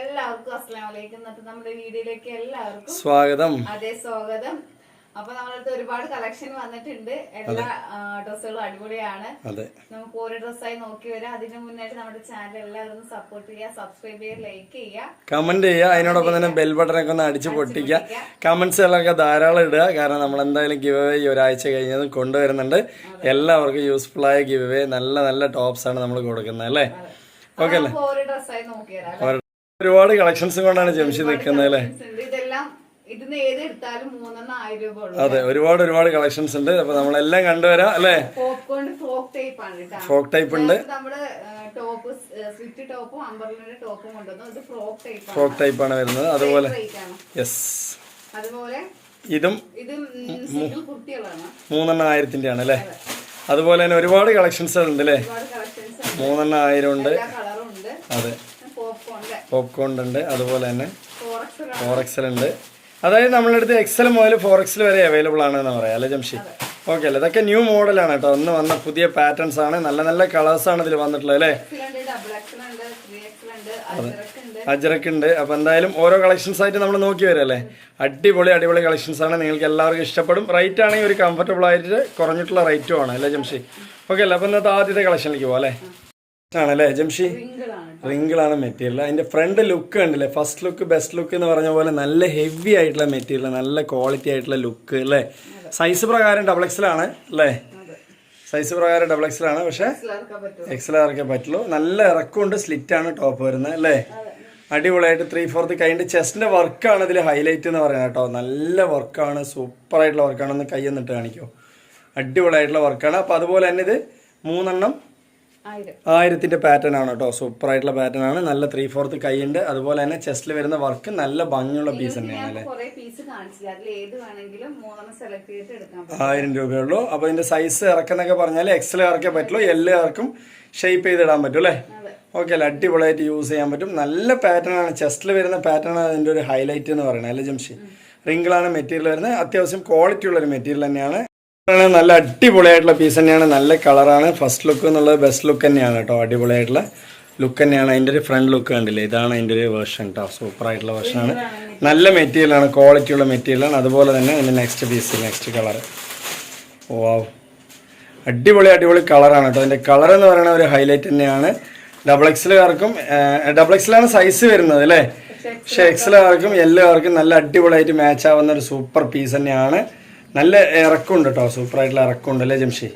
എല്ലാവർക്കും വലൈക്കും ഇന്നത്തെ നമ്മുടെ വീഡിയോയിലേക്ക് എല്ലാവർക്കും സ്വാഗതം. അതേ സ്വാഗതം. അപ്പൊ നമ്മളടുത്ത് ഒരുപാട് കളക്ഷൻ വന്നിട്ടുണ്ട്. എല്ലാ ഡ്രസ്സുകളും അടിപൊളിയാണ്. നമുക്ക് ഓരോ ഡ്രസ്സായി നോക്കി വരാം. അതിന് മുന്നായിട്ട് നമ്മുടെ ചാനൽ എല്ലാവരും സപ്പോർട്ട് ചെയ്യുക സബ്സ്ക്രൈബ് ചെയ്യുക ലൈക്ക് ചെയ്യുക. കമന്റ് ചെയ്യുക. അതിനോടൊപ്പം തന്നെ ബെൽ ബട്ടനൊക്കെ ഒന്ന് അടിച്ച് പൊട്ടിക്കുക. കമന്റ്സ് കമന്റ്സുകളൊക്കെ ധാരാളം ഇടുക. കാരണം നമ്മൾ എന്തായാലും ഗിവ് അവേ ഈ ഒരാഴ്ച കഴിഞ്ഞതും കൊണ്ടുവരുന്നുണ്ട്. എല്ലാവർക്കും യൂസ്ഫുൾ ആയ ഗിവ് അവേ നല്ല നല്ല ടോപ്സ് ആണ് നമ്മൾ കൊടുക്കുന്നത് അല്ലേ? ഓക്കെ അല്ലേ? ഓരോ ഡ്രസ്സായി നോക്കി വരാം ഒരുപാട് കളക്ഷൻസ് കൊണ്ടാണ് ജംഷി നിൽക്കുന്നത് അല്ലേ? അതെ ഒരുപാട് ഒരുപാട് കളക്ഷൻസ് ഉണ്ട്. അപ്പൊ നമ്മളെല്ലാം കണ്ടുവരാം അല്ലേ? ഫ്രോക്ക് ടൈപ്പ് ഉണ്ട്. ഫ്രോക്ക് ടൈപ്പ് ആണ്. വരുന്നത്. അതുപോലെ യെസ് അതുപോലെ ഇതും മൂന്നെണ്ണം ആയിരത്തിന്റെ ആണ് അല്ലേ അതുപോലെ തന്നെ ഒരുപാട് കളക്ഷൻസ് ഉണ്ട് അല്ലേ? മൂന്നെണ്ണം ആയിരം ഉണ്ട്. അതെ. പോപ്കോൺ ഉണ്ട്. അതുപോലെ തന്നെ ഫോർ എക്സൽ ഉണ്ട്. അതായത് നമ്മളുടെ അടുത്ത് എക്സൽ മുതൽ ഫോർ എക്സൽ വരെ അവൈലബിൾ ആണെന്ന് പറയാം. അല്ലേ ജംഷി? ഓക്കെ അല്ലേ? ഇതൊക്കെ ന്യൂ മോഡലാണ് കേട്ടോ. ഒന്ന് വന്ന പുതിയ പാറ്റേൺസ് ആണ്. നല്ല നല്ല കളേഴ്സ് ആണ് ഇതിൽ വന്നിട്ടുള്ളത് അല്ലേ? അജറക്ക് ഉണ്ട് അപ്പോൾ എന്തായാലും ഓരോ കളക്ഷൻസ് ആയിട്ട് നമ്മൾ നോക്കി വരാം അല്ലേ? അടിപൊളി അടിപൊളി കളക്ഷൻസ് ആണ്. നിങ്ങൾക്ക് എല്ലാവർക്കും ഇഷ്ടപ്പെടും. റേറ്റ് ആണെങ്കിൽ ഒരു കംഫർട്ടബിൾ ആയിട്ട് കുറഞ്ഞിട്ടുള്ള റേറ്റും ആണ്. അല്ലേ ജംഷി? ഓക്കെ അല്ലേ? അപ്പോൾ ഇന്നത്തെ ആദ്യത്തെ കളക്ഷനിലേക്ക് പോകാം അല്ലേ? ആണല്ലേ ജംഷി? റിങ്കിളാണ് മെറ്റീരിയൽ. അതിന്റെ ഫ്രണ്ട് ലുക്ക് കണ്ടില്ലേ? ഫസ്റ്റ് ലുക്ക് ബെസ്റ്റ് ലുക്ക് എന്ന് പറഞ്ഞ പോലെ നല്ല ഹെവി ആയിട്ടുള്ള മെറ്റീരിയൽ നല്ല ക്വാളിറ്റി ആയിട്ടുള്ള ലുക്ക് അല്ലേ? സൈസ് പ്രകാരം ഡബിൾ ആണ് അല്ലേ? സൈസ് പ്രകാരം ഡബിൾ എക്സൽ ആണ് പക്ഷെ ആർക്കേ പറ്റുള്ളൂ. നല്ല ഇറക്കമുണ്ട് സ്ലിറ്റ് ആണ് ടോപ്പ് വരുന്നത് അല്ലേ? അടിപൊളിയായിട്ട് ത്രീ ഫോർത്ത് കൈൻഡ് ചെസ്റ്റിന്റെ വർക്കാണ് ഇതിൽ ഹൈലൈറ്റ് എന്ന് പറയുന്നത് കേട്ടോ. നല്ല വർക്കാണ് സൂപ്പർ ആയിട്ടുള്ള വർക്കാണ് ഒന്ന് കൈ എന്നിട്ട് കാണിക്കോ. അടിപൊളിയായിട്ടുള്ള വർക്കാണ് അപ്പോൾ അതുപോലെ തന്നെ ഇത് മൂന്നെണ്ണം ആയിരം. ആയിരത്തിന്റെ പാറ്റേൺ ആണ് കേട്ടോ സൂപ്പർ ആയിട്ടുള്ള പാറ്റേൺ ആണ്. നല്ല ത്രീ ഫോർത്ത് കൈയുണ്ട്. അതുപോലെ തന്നെ ചെസ്റ്റിൽ വരുന്ന വർക്ക് നല്ല ഭംഗിയുള്ള പീസ് തന്നെയാണ് ആയിരം രൂപയുള്ളൂ അപ്പോൾ ഇതിന്റെ സൈസ് ഇറക്കുന്നൊക്കെ പറഞ്ഞാൽ എക്സൽ ഇറക്കേ പറ്റുള്ളൂ. എല്ല് ഇറക്കും. ഷേപ്പ് ചെയ്തിടാൻ പറ്റും അല്ലേ? ഓക്കെ അല്ല? അടിപൊളിയായിട്ട് യൂസ് ചെയ്യാൻ പറ്റും. നല്ല പാറ്റേൺ ആണ്. ചെസ്റ്റിൽ വരുന്ന പാറ്റേൺ ആണ് അതിന്റെ ഒരു ഹൈലൈറ്റ് എന്ന് പറയുന്നത് അല്ലേ ജംഷി? റിങ്കിളാണ് മെറ്റീരിയൽ വരുന്നത്. അത്യാവശ്യം ക്വാളിറ്റി ഉള്ള ഒരു മെറ്റീരിയൽ തന്നെയാണ്. ആണ് നല്ല അടിപൊളിയായിട്ടുള്ള പീസ് തന്നെയാണ്. നല്ല കളറാണ്. ഫസ്റ്റ് ലുക്ക് എന്നുള്ളത് ബെസ്റ്റ് ലുക്ക് തന്നെയാണ് കേട്ടോ. അടിപൊളിയായിട്ടുള്ള ലുക്ക് തന്നെയാണ്. അതിന്റെ ഒരു ഫ്രണ്ട് ലുക്ക് കണ്ടില്ലേ? ഇതാണ് അതിന്റെ ഒരു വേർഷൻ കേട്ടോ സൂപ്പർ ആയിട്ടുള്ള വേർഷനാണ് നല്ല മെറ്റീരിയലാണ് ക്വാളിറ്റിയുള്ള മെറ്റീരിയലാണ് അതുപോലെ തന്നെ അതിന്റെ next piece next colour wow അടിപൊളി അടിപൊളി കളറാണ് കേട്ടോ. അതിന്റെ കളർ എന്ന് പറയുന്ന ഒരു ഹൈലൈറ്റ് തന്നെയാണ്. ഡബിൾ എക്സലുകാർക്കും ഡബിൾ എക്സലാണ് സൈസ് വരുന്നത് അല്ലേ? പക്ഷേ എക്സലുകാർക്കും എല്ലാവർക്കും നല്ല അടിപൊളിയായിട്ട് മാച്ച് ആവുന്ന ഒരു സൂപ്പർ പീസ് തന്നെയാണ്. നല്ല ഇറക്കമുണ്ട് കേട്ടോ സൂപ്പർ ആയിട്ടുള്ള ഇറക്കമുണ്ട് അല്ലേ ജംഷി?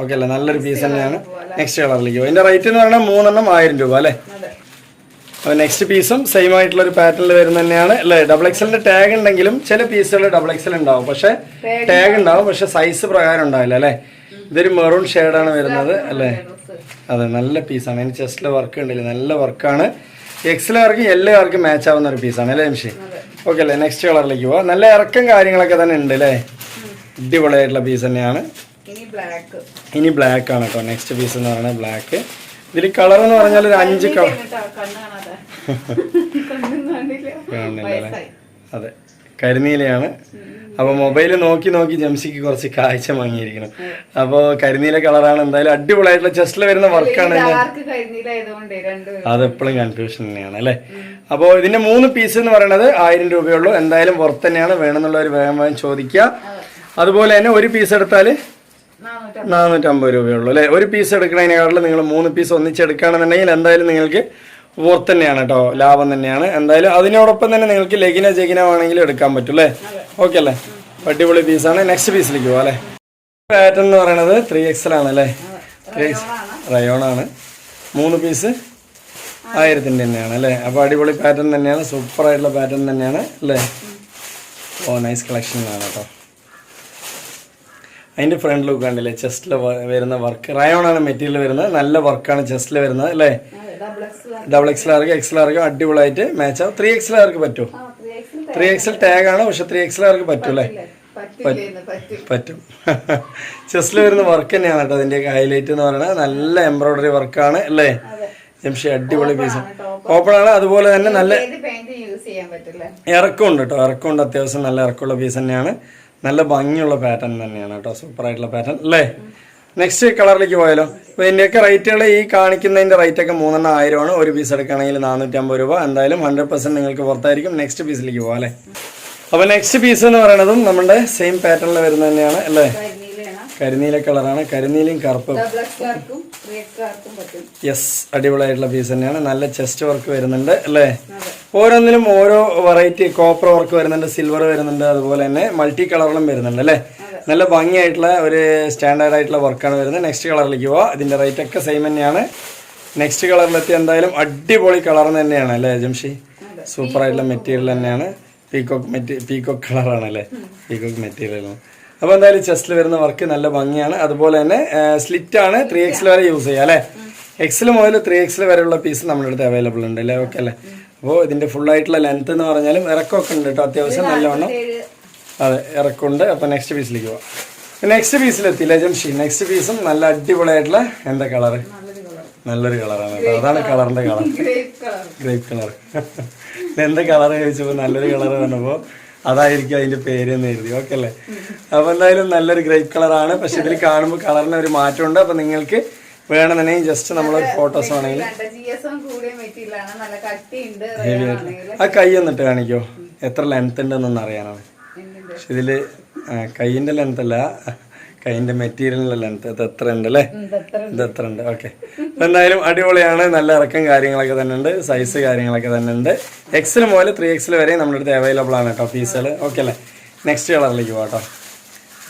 ഓക്കെ അല്ലേ? നല്ലൊരു പീസ് തന്നെയാണ്. നെക്സ്റ്റ് കളറിലേക്ക് അതിന്റെ റേറ്റ് എന്ന് പറഞ്ഞാൽ മൂന്നെണ്ണം ആയിരം രൂപ അല്ലേ? അപ്പോൾ നെക്സ്റ്റ് പീസും സെയിം ആയിട്ടുള്ള ഒരു പാറ്റേണിൽ വരുന്ന തന്നെയാണ്. അല്ലേ? ഡബിൾ എക്സലിന്റെ ടാഗ് ഉണ്ടെങ്കിലും ചില പീസുകൾ ഡബിൾ എക്സൽ ഉണ്ടാവും. പക്ഷേ ടാഗ് ഉണ്ടാവും. പക്ഷെ സൈസ് പ്രകാരം ഉണ്ടാവില്ല അല്ലേ? ഇതൊരു മെറൂൺ ഷെയ്ഡാണ് വരുന്നത് അല്ലേ? അതെ നല്ല പീസാണ് അതിന് ചെസ്റ്റിലെ വർക്ക് ഉണ്ടല്ലേ? നല്ല വർക്കാണ് എക്സലുകാർക്ക് എല്ലാവർക്കും മാച്ച് ആവുന്ന ഒരു പീസാണ് അല്ലേ നിമിഷി ഓക്കെ അല്ലേ? നെക്സ്റ്റ് കളറിലേക്ക് പോവാം. നല്ല ഇറക്കം കാര്യങ്ങളൊക്കെ തന്നെ ഉണ്ട് അല്ലേ? അടിപൊളിയായിട്ടുള്ള പീസ് തന്നെയാണ്. ഇനി ബ്ലാക്ക് ആണ് കേട്ടോ നെക്സ്റ്റ് പീസ് എന്ന് പറയുന്നത് ബ്ലാക്ക് ഇതിൽ കളർ എന്ന് പറഞ്ഞാൽ ഒരു അഞ്ച് കളർ കാണില്ല അതെ. കരിനീലയാണ്. അപ്പോൾ മൊബൈൽ നോക്കി നോക്കി ജംസിക്ക് കുറച്ച് കാഴ്ച വാങ്ങിയിരിക്കണം അപ്പോൾ കരിനീല കളറാണ് എന്തായാലും അടിപൊളിയായിട്ടുള്ള ചെസ്റ്റിൽ വരുന്ന വർക്കാണ് അതെപ്പോഴും കൺഫ്യൂഷൻ തന്നെയാണ് അല്ലേ? അപ്പോൾ ഇതിന്റെ മൂന്ന് പീസ് എന്ന് പറയുന്നത് ആയിരം രൂപയുള്ളൂ എന്തായാലും പുറത്ത് തന്നെയാണ്. വേണമെന്നുള്ളവർ വേഗം വേഗം ചോദിക്കുക. അതുപോലെ തന്നെ ഒരു പീസ് എടുത്താൽ നാനൂറ്റമ്പത്. രൂപയുള്ളൂ അല്ലേ? ഒരു പീസ് എടുക്കുന്നതിനേക്കാളും നിങ്ങൾ മൂന്ന് പീസ് ഒന്നിച്ചെടുക്കുകയാണെന്നുണ്ടെങ്കിൽ എന്തായാലും നിങ്ങൾക്ക് വർത്ത് തന്നെയാണ് കേട്ടോ ലാഭം തന്നെയാണ്. എന്തായാലും അതിനോടൊപ്പം തന്നെ നിങ്ങൾക്ക് ലെഗിന ജെഗിന വേണമെങ്കിലും എടുക്കാൻ പറ്റും അല്ലേ? ഓക്കെ അല്ലേ? അടിപൊളി പീസാണ് നെക്സ്റ്റ് പീസിലേക്ക് പോകാം അല്ലേ? പാറ്റേൺ എന്ന് പറയുന്നത് ത്രീ എക്സൽ ആണ് അല്ലേ? ത്രീ എക്സ് റയോൺ ആണ്. മൂന്ന് പീസ് ആയിരത്തിന്റെ തന്നെയാണ് അല്ലേ? അപ്പോൾ അടിപൊളി പാറ്റേൺ തന്നെയാണ്. സൂപ്പറായിട്ടുള്ള പാറ്റേൺ തന്നെയാണ് അല്ലേ? ഓ നൈസ് കളക്ഷനാണ് കേട്ടോ അതിന്റെ ഫ്രണ്ട് ലുക്ക് കണ്ടില്ലേ? ചെസ്റ്റിൽ വരുന്ന വർക്ക് റയോൺ ആണ് മെറ്റീരിയൽ വരുന്നത്. നല്ല വർക്കാണ് ചെസ്റ്റിൽ വരുന്നത് അല്ലേ? ഡബിൾ എക്സ് ഡബിൾ എക്സ് ആർക്ക് എക്സ് ആർക്ക് അടിപൊളിയായിട്ട് മാച്ച് ആവും. ത്രീ എക്സ് ആർക്ക് പറ്റും? Three X three XL tag ആണ് പക്ഷെ ത്രീ എക്സ് ആർക്ക് പറ്റും അല്ലേ? പറ്റും ചെസ്റ്റിൽ വരുന്ന വർക്ക് തന്നെയാണ് കേട്ടോ അതിന്റെ ഹൈലൈറ്റ് എന്ന് പറയുന്നത്. നല്ല എംബ്രോയിഡറി വർക്കാണ് അല്ലേ? ജംഷി അടിപൊളി പീസ് ഓപ്പൺ ആണ് അതുപോലെ തന്നെ നല്ല ഇറക്കമുണ്ട് കേട്ടോ. ഇറക്കമുണ്ട്. അത്യാവശ്യം നല്ല ഇറക്കമുള്ള പീസ് തന്നെയാണ്. നല്ല ഭംഗിയുള്ള പാറ്റേൺ തന്നെയാണ് കേട്ടോ. സൂപ്പർ ആയിട്ടുള്ള പാറ്റേൺ അല്ലേ? നെക്സ്റ്റ് കളറിലേക്ക് പോയാലോ. അപ്പോൾ ഇതിന്റെയൊക്കെ റേറ്റുകൾ ഈ കാണിക്കുന്നതിന്റെ റേറ്റ് ഒക്കെ മൂന്നെണ്ണം ആണ് ഒരു പീസ് എടുക്കുകയാണെങ്കിൽ നാനൂറ്റമ്പത് രൂപ. എന്തായാലും ഹൺഡ്രഡ് പെർസെന്റ് നിങ്ങൾക്ക് പുറത്തായിരിക്കും നെക്സ്റ്റ് പീസിലേക്ക് പോകാം അല്ലേ? അപ്പോൾ നെക്സ്റ്റ് പീസ് എന്ന് പറയുന്നതും നമ്മുടെ സെയിം പാറ്റേണിൽ വരുന്നത് തന്നെയാണ് അല്ലേ? കരിനീല കളറാണ് കരിനീലയും കറുപ്പും. യെസ് അടിപൊളിയായിട്ടുള്ള പീസ് തന്നെയാണ്. നല്ല ചെസ്റ്റ് വർക്ക് വരുന്നുണ്ട് അല്ലേ? ഓരോന്നിനും ഓരോ വെറൈറ്റി കോപ്പർ വർക്ക് വരുന്നുണ്ട് സിൽവർ വരുന്നുണ്ട് അതുപോലെ തന്നെ മൾട്ടി കളറിലും വരുന്നുണ്ട് അല്ലേ? നല്ല ഭംഗിയായിട്ടുള്ള ഒരു സ്റ്റാൻഡേർഡ് ആയിട്ടുള്ള വർക്കാണ് വരുന്നത്. നെക്സ്റ്റ് കളറിലേക്ക് പോവാം. ഇതിന്റെ റേറ്റ് ഒക്കെ സെയിം തന്നെയാണ്. നെക്സ്റ്റ് കളറിലെത്തി എന്തായാലും അടിപൊളി കളർ തന്നെയാണ് അല്ലേ ജംഷി? സൂപ്പർ ആയിട്ടുള്ള മെറ്റീരിയൽ തന്നെയാണ്. പീകോക്ക് മെറ്റീ പീകോക്ക് കളറാണ് അല്ലേ? പീകോക്ക് മെറ്റീരിയൽ അപ്പോൾ എന്തായാലും ചെസ്റ്റിൽ വരുന്ന വർക്ക് നല്ല ഭംഗിയാണ്. അതുപോലെ തന്നെ സ്ലിറ്റ് ആണ് ത്രീ എക്സിൽ വരെ യൂസ് ചെയ്യാം അല്ലേ? എക്സിൽ മുതൽ ത്രീ എക്സിൽ വരെയുള്ള പീസ് നമ്മുടെ അടുത്ത് അവൈലബിൾ ഉണ്ട് അല്ലേ? ഓക്കെ അല്ലേ? അപ്പോൾ ഇതിന്റെ ഫുൾ ആയിട്ടുള്ള ലെങ്ത് എന്ന് പറഞ്ഞാലും ഇറക്കമൊക്കെ ഉണ്ട് കേട്ടോ അത്യാവശ്യം നല്ലവണ്ണം. അതെ ഇറക്കമുണ്ട്. അപ്പോൾ നെക്സ്റ്റ് പീസിലേക്ക് പോവാം. നെക്സ്റ്റ് പീസിലെത്തി ലജംഷി നെക്സ്റ്റ് പീസും നല്ല അടിപൊളിയായിട്ടുള്ള എന്താ കളറ് നല്ലൊരു കളറാണ് കേട്ടോ. അതാണ് കളറിന്റെ കളർ ഗ്രേപ്പ് കളർ എന്താ കളർ ചോദിച്ചപ്പോൾ നല്ലൊരു കളർ വന്നപ്പോൾ അതായിരിക്കും അതിന്റെ പേര് എന്ന് എഴുതി ഓക്കെ അല്ലേ? അപ്പോൾ എന്തായാലും നല്ലൊരു ഗ്രേപ്പ് കളറാണ് പക്ഷെ ഇതിൽ കാണുമ്പോൾ കളറിന് ഒരു മാറ്റമുണ്ട്. അപ്പോൾ നിങ്ങൾക്ക് വേണമെന്നുണ്ടെങ്കിൽ ജസ്റ്റ് നമ്മൾ ഫോട്ടോസ് ആണെങ്കിൽ ആ കൈ എന്നിട്ട് കാണിക്കോ? എത്ര ലെങ്ത് ഉണ്ടെന്നൊന്ന് അറിയാനാണ്. പക്ഷെ ഇതിൽ ആ, കൈയിന്റെ ലെങ്ത് അല്ല. കൈയിന്റെ മെറ്റീരിയലിന്റെ ലെങ്ത് ഇത് എത്ര ഉണ്ട് അല്ലേ? ഇത് എത്ര ഉണ്ട്? ഓക്കെ. എന്തായാലും അടിപൊളിയാണ്. നല്ല ഇറക്കം കാര്യങ്ങളൊക്കെ തന്നെ ഉണ്ട്. സൈസ് കാര്യങ്ങളൊക്കെ തന്നെ ഉണ്ട്. എക്സിൽ മുതൽ ത്രീ എക്സിൽ വരെ നമ്മുടെ അടുത്ത് അവൈലബിൾ ആണ് കേട്ടോ പീസുകൾ. ഓക്കെ അല്ലേ? നെക്സ്റ്റ് കളറിലേക്ക് പോകാം കേട്ടോ.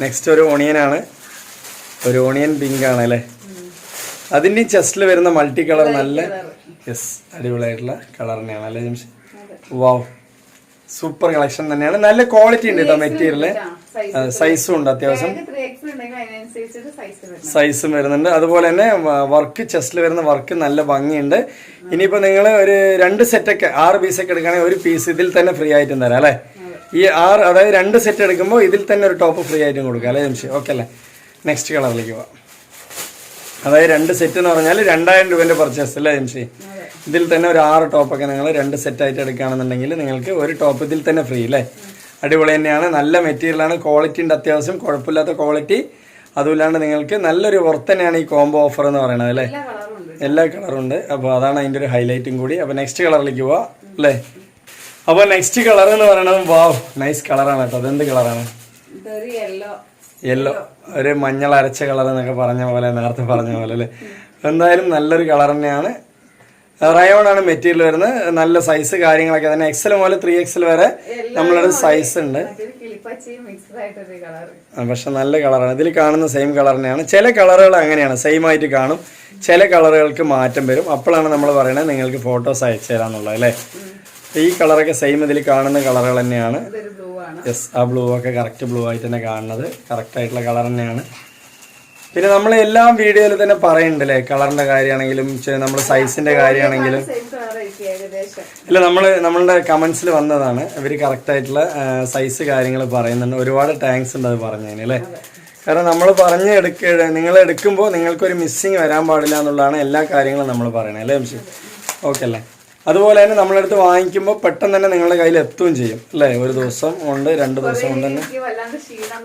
നെക്സ്റ്റ് ഒരു ഓണിയനാണ് ഒരു ഓണിയൻ പിങ്ക് ആണ് അല്ലേ? അതിന്റെ ചെസ്റ്റിൽ വരുന്ന മൾട്ടി കളർ നല്ല യെസ് അടിപൊളിയായിട്ടുള്ള കളർ തന്നെയാണ് അല്ലേ ജംഷി? വാവ് സൂപ്പർ കളക്ഷൻ തന്നെയാണ്. നല്ല ക്വാളിറ്റി ഉണ്ട് കേട്ടോ മെറ്റീരിയൽ സൈസും ഉണ്ട് അത്യാവശ്യം. സൈസ് സൈസും വരുന്നുണ്ട്. അതുപോലെ തന്നെ വർക്ക് ചെസ്റ്റിൽ വരുന്ന വർക്ക് നല്ല ഭംഗിയുണ്ട്. ഇനിയിപ്പോ നിങ്ങൾ ഒരു രണ്ട് സെറ്റൊക്കെ ആറ് പീസൊക്കെ എടുക്കുകയാണെങ്കിൽ ഒരു പീസ് ഇതിൽ തന്നെ ഫ്രീ ആയിട്ടും തരാം അല്ലേ? ഈ ആറ് അതായത് രണ്ട് സെറ്റ് എടുക്കുമ്പോൾ ഇതിൽ തന്നെ ഒരു ടോപ്പ് ഫ്രീ ആയിട്ടും കൊടുക്കാം അല്ലേ ജംഷി? ഓക്കെ അല്ലേ? നെക്സ്റ്റ് കളറിലേക്ക് പോവാം. അതായത് രണ്ട് സെറ്റ് എന്ന് പറഞ്ഞാൽ രണ്ടായിരം രൂപേന്റെ പർച്ചേസ് അല്ലേ അതെ. ഇതിൽ തന്നെ ഒരു ആറ് ടോപ്പൊക്കെ നിങ്ങൾ രണ്ട് സെറ്റായിട്ട് എടുക്കുകയാണെന്നുണ്ടെങ്കിൽ നിങ്ങൾക്ക് ഒരു ടോപ്പ് ഇതിൽ തന്നെ ഫ്രീ അല്ലേ? അടിപൊളി തന്നെയാണ്. നല്ല മെറ്റീരിയലാണ് ക്വാളിറ്റി ഉണ്ട് അത്യാവശ്യം. കുഴപ്പമില്ലാത്ത ക്വാളിറ്റി അതുമില്ലാണ്ട് നിങ്ങൾക്ക് നല്ലൊരു വർത്ത് തന്നെയാണ് ഈ കോംബോ ഓഫർ എന്ന് പറയുന്നത് അല്ലേ? എല്ലാ കളറും ഉണ്ട്. അപ്പോൾ അതാണ് അതിന്റെ ഒരു ഹൈലൈറ്റും കൂടി. അപ്പോൾ നെക്സ്റ്റ് കളറിലേക്ക് പോവാം അല്ലേ? അപ്പോൾ നെക്സ്റ്റ് കളർ എന്ന് പറയുന്നത് വാവ് നൈസ് കളറാണ് കേട്ടോ. അതെന്ത് കളറാണ് യെല്ലോ യെല്ലോ ഒരു മഞ്ഞൾ അരച്ച കളർ എന്നൊക്കെ പറഞ്ഞ പോലെ നേരത്തെ പറഞ്ഞ പോലെ അല്ലേ? എന്തായാലും നല്ലൊരു കളർ തന്നെയാണ്. റയോൺ ആണ് മെറ്റീരിയൽ വരുന്നത്. നല്ല സൈസ് കാര്യങ്ങളൊക്കെ തന്നെ. എക്സൽ മുതൽ ത്രീ എക്സൽ വരെ നമ്മളൊരു സൈസ് ഉണ്ട്. പക്ഷെ നല്ല കളറാണ്. ഇതിൽ കാണുന്ന സെയിം കളർ തന്നെയാണ്. ചില കളറുകൾ അങ്ങനെയാണ്. സെയിം ആയിട്ട് കാണും. ചില കളറുകൾക്ക് മാറ്റം വരും. അപ്പോഴാണ് നമ്മൾ പറയുന്നത് നിങ്ങൾക്ക് ഫോട്ടോസ് അയച്ചു തരാന്നുള്ളത് അല്ലേ? ഈ കളറൊക്കെ സെയിം ഇതിൽ കാണുന്ന കളറുകൾ തന്നെയാണ്. ആണ് യെസ് ആ ബ്ലൂ ഒക്കെ കറക്റ്റ് ബ്ലൂ ആയി തന്നെ കാണുന്നത്. കറക്റ്റ് ആയിട്ടുള്ള കളർ തന്നെയാണ്. പിന്നെ നമ്മൾ എല്ലാ വീഡിയോയിൽ തന്നെ പറയുന്നുണ്ട് അല്ലേ കളറിന്റെ കാര്യമാണെങ്കിലും നമ്മൾ സൈസിന്റെ കാര്യമാണെങ്കിലും ഇല്ല നമ്മൾ നമ്മളുടെ കമന്റ്സിൽ വന്നതാണ്. ഇവർ കറക്റ്റ് ആയിട്ടുള്ള സൈസ് കാര്യങ്ങൾ പറയുന്നുണ്ട്. ഒരുപാട് താങ്ക്സ് ഉണ്ട് അത് പറഞ്ഞതിന് അല്ലേ? കാരണം നമ്മൾ പറഞ്ഞ് എടുക്ക നിങ്ങൾ എടുക്കുമ്പോൾ നിങ്ങൾക്കൊരു മിസ്സിങ് വരാൻ പാടില്ല എന്നുള്ളതാണ് എല്ലാ കാര്യങ്ങളും നമ്മൾ പറയണത് അല്ലേ? ഓക്കെ അല്ലേ? അതുപോലെ തന്നെ നമ്മളടുത്ത് വാങ്ങിക്കുമ്പോൾ പെട്ടെന്ന് തന്നെ നിങ്ങളുടെ കയ്യിൽ എത്തുകയും ചെയ്യും അല്ലേ? ഒരു ദിവസം ഉണ്ട് രണ്ട് ദിവസം കൊണ്ട് തന്നെ. വല്ലാണ്ട് ക്ഷീണം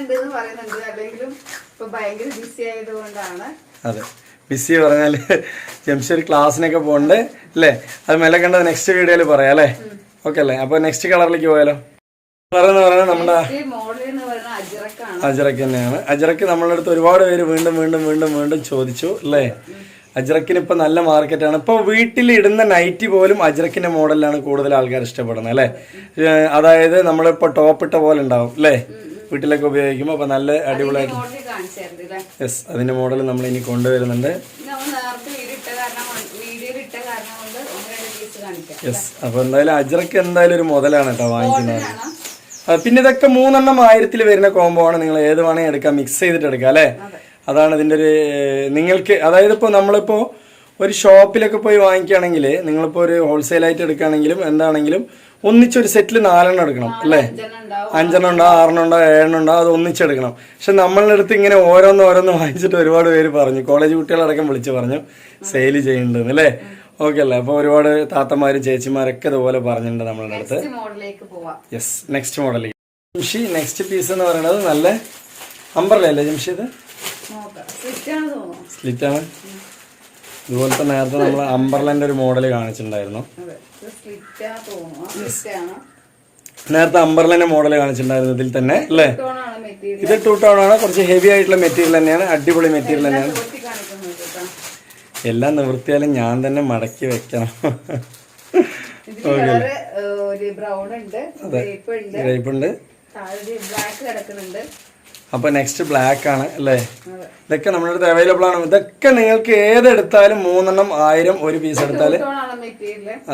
ഉണ്ട് എന്ന് പറയുന്നുണ്ട്. അല്ലെങ്കിലും ഇപ്പൊ ഭയങ്കര ബിസി ആയതുകൊണ്ടാണ്. അതെ. ബിസി പറഞ്ഞാൽ ജംഷീർ ക്ലാസ്സിനൊക്കെ പോകണ്ട് അല്ലേ? അത് മെല്ലെ കണ്ടത് നെക്സ്റ്റ് വീഡിയോയിൽ പറയാം അല്ലേ? ഓക്കെ അല്ലേ? അപ്പോൾ നെക്സ്റ്റ് കളറിലേക്ക് പോയാലോ? കളർ എന്ന് പറയുന്നത് നമ്മുടെ അജറക്ക് തന്നെയാണ്. അജറക്ക് നമ്മളടുത്ത് അടുത്ത് ഒരുപാട് പേര് വീണ്ടും വീണ്ടും വീണ്ടും വീണ്ടും ചോദിച്ചു അല്ലേ? അജ്രക്കിന് ഇപ്പൊ നല്ല മാർക്കറ്റാണ്. ഇപ്പൊ വീട്ടിൽ ഇടുന്ന നൈറ്റി പോലും അജ്രക്കിന്റെ മോഡലാണ് കൂടുതൽ ആൾക്കാർ ഇഷ്ടപ്പെടുന്നത് അല്ലേ? അതായത് നമ്മളിപ്പോ ടോപ്പ് ഇട്ട പോലെ ഉണ്ടാവും അല്ലേ? വീട്ടിലൊക്കെ ഉപയോഗിക്കുമ്പോൾ അപ്പൊ നല്ല അടിപൊളിയായിട്ട് യെസ് അതിന്റെ മോഡൽ നമ്മൾ ഇനി കൊണ്ടുവരുന്നുണ്ട് യെസ് അപ്പൊ എന്തായാലും അജ്രക്ക് എന്തായാലും ഒരു മുതലാണ് കേട്ടോ വാങ്ങിക്കുന്നത്. പിന്നെ ഇതൊക്കെ മൂന്നെണ്ണം ആയിരത്തിൽ വരുന്ന കോംബോ ആണ്. നിങ്ങൾ ഏത് വേണമെങ്കിൽ എടുക്കാം മിക്സ് ചെയ്തിട്ട് എടുക്കാം അല്ലേ? അതാണ് ഇതിന്റെ ഒരു നിങ്ങൾക്ക് അതായത് ഇപ്പോൾ നമ്മളിപ്പോൾ ഒരു ഷോപ്പിലൊക്കെ പോയി വാങ്ങിക്കുകയാണെങ്കിൽ നിങ്ങളിപ്പോൾ ഒരു ഹോൾസെയിലായിട്ട് എടുക്കുകയാണെങ്കിലും എന്താണെങ്കിലും ഒന്നിച്ചൊരു സെറ്റിൽ നാലെണ്ണം എടുക്കണം അല്ലേ? അഞ്ചെണ്ണം ഉണ്ടോ ആറെണ്ണം ഉണ്ടോ ഏഴെണ്ണം ഉണ്ടോ അത് ഒന്നിച്ചെടുക്കണം. പക്ഷെ നമ്മളുടെ അടുത്ത് ഇങ്ങനെ ഓരോന്ന് ഓരോന്ന് വാങ്ങിച്ചിട്ട് ഒരുപാട് പേര് പറഞ്ഞു. കോളേജ് കുട്ടികളടക്കം വിളിച്ച് പറഞ്ഞു സെയിൽ ചെയ്യുന്നുണ്ടെന്ന് അല്ലേ? ഓക്കെ അല്ലേ? അപ്പോൾ ഒരുപാട് താത്തമാരും ചേച്ചിമാരൊക്കെ ഇതുപോലെ പറഞ്ഞിട്ടുണ്ട് നമ്മളുടെ അടുത്ത്. യെസ് നെക്സ്റ്റ് മോഡലിലേക്ക്. ജംഷി നെക്സ്റ്റ് പീസ് എന്ന് പറയുന്നത് നല്ല അമ്പർല അല്ലേ ജംഷി ഇത്? നോക്കാം സ്വിച്ചാണ് തോന്നുന്നു സ്ലിറ്റ് ആണ് ഇതുപോലത്തെ നേരത്തെ നമ്മൾ അംബർലന്റെ ഒരു മോഡൽ കാണിച്ചിട്ടുണ്ടായിരുന്നു. സ്ലിറ്റാണ് നേരത്തെ അംബർലന്റെ മോഡൽ കാണിച്ചിട്ടുണ്ടായിരുന്നു ഇതിൽ തന്നെ അല്ലേ? ഇത് ടൂ ടൗൺ ആണ്. കുറച്ച് ഹെവി ആയിട്ടുള്ള മെറ്റീരിയൽ തന്നെയാണ്. അടിപൊളി മെറ്റീരിയൽ തന്നെയാണ്. എല്ലാം നിവൃത്തിയാലും ഞാൻ തന്നെ മടക്കി വെക്കണം. ഗ്രേപ്പ് ഉണ്ട് ബ്ലാക്ക് കിടക്കുന്നുണ്ട്. അപ്പൊ നെക്സ്റ്റ് ബ്ലാക്ക് ആണ് അല്ലേ? ഇതൊക്കെ നമ്മുടെ അടുത്ത് അവൈലബിൾ ആണ്. ഇതൊക്കെ നിങ്ങൾക്ക് ഏതെടുത്താലും മൂന്നെണ്ണം ആയിരം ഒരു പീസ് എടുത്താൽ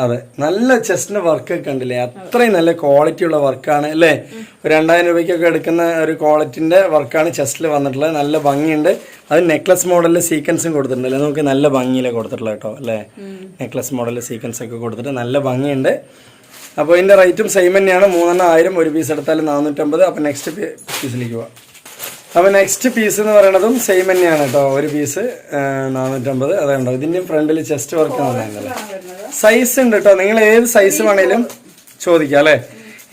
അതെ. നല്ല ചെസ്റ്റിന് വർക്ക് ഒക്കെ ഉണ്ടല്ലേ? അത്രയും നല്ല ക്വാളിറ്റി ഉള്ള വർക്കാണ് അല്ലേ? ഒരു രണ്ടായിരം രൂപയ്ക്കൊക്കെ എടുക്കുന്ന ഒരു ക്വാളിറ്റിന്റെ വർക്കാണ് ചെസ്റ്റിൽ വന്നിട്ടുള്ളത്. നല്ല ഭംഗിയുണ്ട്. അത് നെക്ലസ് മോഡലിൽ സീക്വൻസും കൊടുത്തിട്ടുണ്ട് അല്ലേ നമുക്ക് നല്ല ഭംഗിയിലെ കൊടുത്തിട്ടുള്ള കേട്ടോ അല്ലേ? നെക്ലസ് മോഡലിൽ സീക്വൻസ് ഒക്കെ കൊടുത്തിട്ട് നല്ല ഭംഗിയുണ്ട്. അപ്പോൾ ഇതിന്റെ റേറ്റും സെയിം തന്നെയാണ്. മൂന്നെണ്ണം ആയിരം ഒരു പീസ് എടുത്താൽ നാനൂറ്റമ്പത്. അപ്പോൾ നെക്സ്റ്റ് പീസിലേക്ക് പോവാം. അപ്പോൾ നെക്സ്റ്റ് പീസ് എന്ന് പറയുന്നതും സെയിം തന്നെയാണ് കേട്ടോ ഒരു പീസ് നാനൂറ്റമ്പത്. അതുണ്ടോ ഇതിന്റെ ഫ്രണ്ടിൽ ചെസ്റ്റ് വർക്ക് സൈസ് ഉണ്ട് കേട്ടോ നിങ്ങൾ ഏത് സൈസ് വേണേലും ചോദിക്കാം അല്ലേ?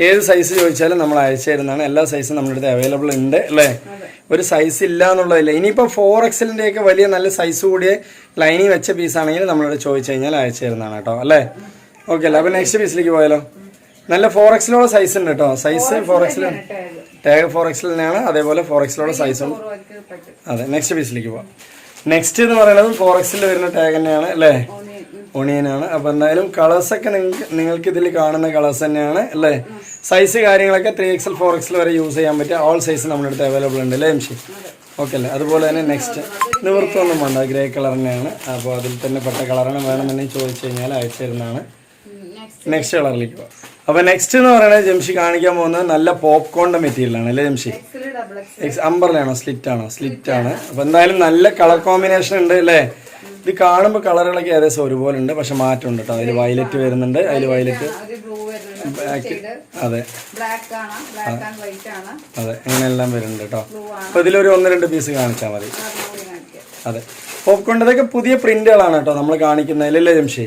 ഏത് സൈസ് ചോദിച്ചാലും നമ്മൾ അയച്ചു തരുന്നതാണ്. എല്ലാ സൈസും നമ്മുടെ അടുത്ത് അവൈലബിൾ ഉണ്ട് അല്ലേ? ഒരു സൈസ് ഇല്ല എന്നുള്ളതില്ല. ഇനിയിപ്പോൾ ഫോർ എക്സലിന്റെ ഒക്കെ വലിയ നല്ല സൈസ് കൂടിയ ലൈനിങ് വെച്ച പീസ് ആണെങ്കിൽ നമ്മളോട് ചോദിച്ചു കഴിഞ്ഞാൽ അയച്ചു തരുന്നതാണ് കേട്ടോ അല്ലേ? ഓക്കെ അല്ലേ? അപ്പോൾ നെക്സ്റ്റ് പീസിലേക്ക് പോയാലോ. നല്ല ഫോർ എക്സിലുള്ള സൈസ് ഉണ്ട് കേട്ടോ size four XL tag four XL തന്നെയാണ് അതേപോലെ ഫോർ എക്സിലുള്ള സൈസും അതെ നെക്സ്റ്റ് പീസിലേക്ക് പോവാം. നെക്സ്റ്റ് എന്ന് പറയുന്നത് ഫോർ എക്സിൽ വരുന്ന ടാഗ് തന്നെയാണ് അല്ലേ? ഓണിയനാണ് ഒണിയനാണ് അപ്പൊ എന്തായാലും കളേഴ്സ് ഒക്കെ നിങ്ങൾക്ക് നിങ്ങൾക്ക് ഇതിൽ കാണുന്ന കളേഴ്സ് തന്നെയാണ് അല്ലേ? സൈസ് കാര്യങ്ങളൊക്കെ ത്രീ എക്സൽ ഫോർ എക്സൽ വരെ യൂസ് ചെയ്യാൻ പറ്റിയ ഓൾ സൈസ് നമ്മുടെ അടുത്ത് അവൈലബിൾ ഉണ്ട് അല്ലേ എംഷി? ഓക്കെ അല്ലേ? അതുപോലെ തന്നെ നെക്സ്റ്റ് നിവൃത്തൊന്നും വേണ്ട ഗ്രേ കളർ തന്നെയാണ്. അപ്പോൾ അതിൽ തന്നെ പെട്ട കളറാണ് വേണമെന്നുണ്ടെങ്കിൽ ചോദിച്ചു കഴിഞ്ഞാൽ അയച്ചു തരുന്നതാണ്. നെക്സ്റ്റ് കളറിലേക്ക് പോകാം അപ്പോൾ നെക്സ്റ്റ് എന്ന് പറയുന്നത് ജംഷി കാണിക്കാൻ പോകുന്നത് നല്ല പോപ്കോണിന്റെ മെറ്റീരിയൽ ആണ് അല്ലേ ജംഷി? എക്സ് അമ്പറിലാണോ സ്ലിറ്റ് ആണോ? സ്ലിറ്റ് ആണ്? അപ്പൊ എന്തായാലും നല്ല കളർ കോമ്പിനേഷൻ ഉണ്ട് അല്ലേ? ഇത് കാണുമ്പോൾ കളറുകളൊക്കെ ഏകദേശം ഒരുപോലെ ഉണ്ട് പക്ഷെ മാറ്റമുണ്ട് കേട്ടോ അതിൽ വയലറ്റ് വരുന്നുണ്ട്. അതിൽ വയലറ്റ് അതെ. അതെ. അങ്ങനെയെല്ലാം വരുന്നുണ്ട് കേട്ടോ അപ്പൊ ഇതിലൊരു ഒന്ന് രണ്ട് പീസ് കാണിച്ചാൽ മതി. അതെ. പോപ്കോൺ ഇതൊക്കെ പുതിയ പ്രിന്റുകളാണ് കേട്ടോ നമ്മൾ കാണിക്കുന്നതിലല്ലേ ജംഷി?